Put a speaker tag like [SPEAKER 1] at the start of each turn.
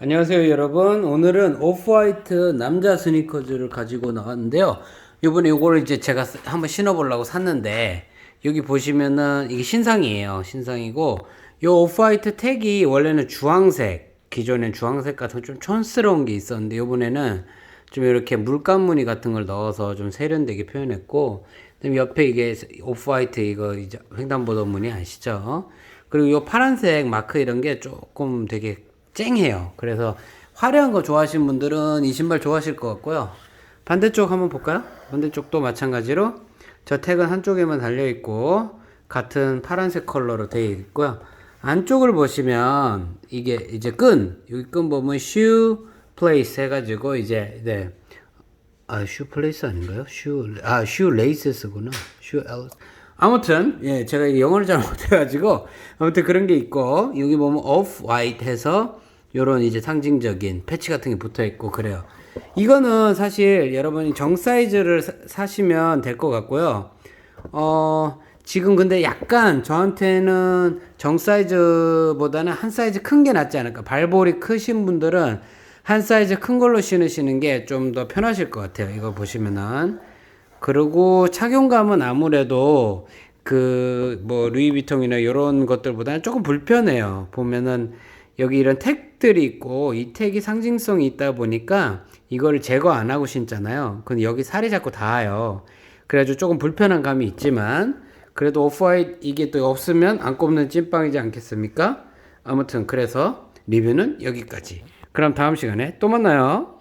[SPEAKER 1] 안녕하세요 여러분. 오늘은 오프화이트 남자 스니커즈를 가지고 나왔는데요. 이번에 요거를 이제 제가 쓰- 한번 신어 보려고 샀는데 여기 보시면은 이게 신상이에요. 신상이고 요 오프화이트 택이 원래는 주황색 기존엔 주황색 같은 좀 촌스러운 게 있었는데 요번에는 좀 이렇게 물감 무늬 같은 걸 넣어서 좀 세련되게 표현했고 그다음에 옆에 이게 오프화이트 이거 이제 횡단보도 무늬 아시죠? 그리고 요 파란색 마크 이런 게 조금 되게 쨍해요. 그래서 화려한 거 좋아하시는 분들은 이 신발 좋아하실 것 같고요. 반대쪽 한번 볼까요? 반대쪽도 마찬가지로 저 택은 한쪽에만 달려 있고 같은 파란색 컬러로 되어 있고요. 안쪽을 보시면 이게 이제 끈 여기 끈 보면 shoe place 해가지고 이제 네. 아, 슈 플레이스 아닌가요? 슈, 아, 슈 레이스스구나. 슈 엘. 아무튼, 예, 제가 영어를 잘 못해가지고, 아무튼 그런 게 있고, 여기 보면 off white 해서, 요런 이제 상징적인 패치 같은 게 붙어 있고, 그래요. 이거는 사실 여러분이 정 사이즈를 사, 사시면 될 것 같고요. 어, 지금 근데 약간 저한테는 정 사이즈보다는 한 사이즈 큰 게 낫지 않을까. 발볼이 크신 분들은 한 사이즈 큰 걸로 신으시는 게 좀 더 편하실 것 같아요. 이거 보시면은. 그리고 착용감은 아무래도 그 뭐 루이비통이나 이런 것들보다는 조금 불편해요. 보면은 여기 이런 택들이 있고 이 택이 상징성이 있다 보니까 이거를 제거 안 하고 신잖아요. 근데 여기 살이 자꾸 닿아요. 그래가지고 조금 불편한 감이 있지만 그래도 오프화이트 이게 또 없으면 안 꼽는 찐빵이지 않겠습니까? 아무튼 그래서 리뷰는 여기까지. 그럼 다음 시간에 또 만나요.